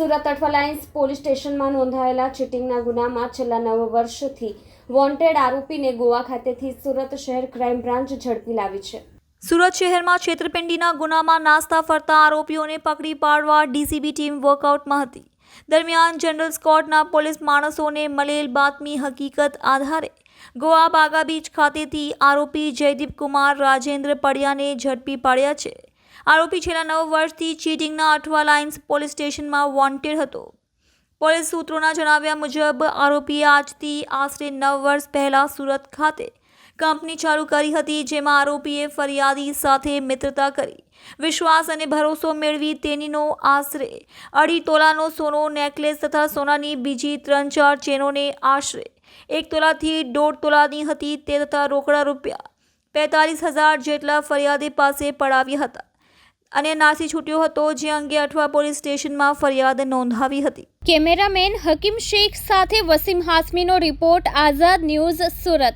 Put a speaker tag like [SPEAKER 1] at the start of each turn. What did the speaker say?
[SPEAKER 1] Surat Athwa Lines police સ્ટેશનમાં નોંધાયેલા ચીટિંગના ગુનામાં છેલ્લા નવ વર્ષથી વોન્ટેડ આરોપીને ગોવા ખાતેથી સુરત શહેર ક્રાઇમ બ્રાન્ચ ઝડપી લાવી છે.
[SPEAKER 2] સુરત શહેરમાં છેતરપિંડીના ગુનામાં નાસ્તા ફરતા આરોપીઓને પકડી પાડવા ડીસીબી ટીમ વર્કઆઉટમાં હતી. દરમિયાન જનરલ સ્કોટના પોલીસ માણસોને મળેલ બાતમી હકીકત આધારે ગોવા બાગા બીચ ખાતેથી આરોપી જયદીપ કુમાર રાજેન્દ્ર પડિયાને ઝડપી પાડ્યા છે. આરોપી છેલ્લા નવ વર્ષથી ચીટિંગના અઠવા લાઇન્સ પોલીસ સ્ટેશનમાં વોન્ટેડ હતો. પોલીસ સૂત્રોના જણાવ્યા મુજબ, આરોપીએ આજથી આશરે નવ વર્ષ પહેલાં સુરત ખાતે કંપની ચાલુ કરી હતી, જેમાં આરોપીએ ફરિયાદી સાથે મિત્રતા કરી, વિશ્વાસ અને ભરોસો મેળવી તેનીનો આશરે અઢી તોલાનો સોનો, નેકલેસ તથા સોનાની બીજી ત્રણ ચાર ચેનોને આશરે એક તોલાથી દોઢ તોલાની હતી, તે તથા રોકડા રૂપિયા બેતાલીસ હજાર જેટલા ફરિયાદી પાસે પડાવ્યા હતા. અને નાસી છૂટ્યો હતો, જે અંગે અઠવા પોલીસ સ્ટેશનમાં ફરિયાદ નોંધાવી હતી.
[SPEAKER 3] કેમેરામેન હકીમ શેખ સાથે વસીમ હાસમીનો રિપોર્ટ, આઝાદ ન્યૂઝ સુરત.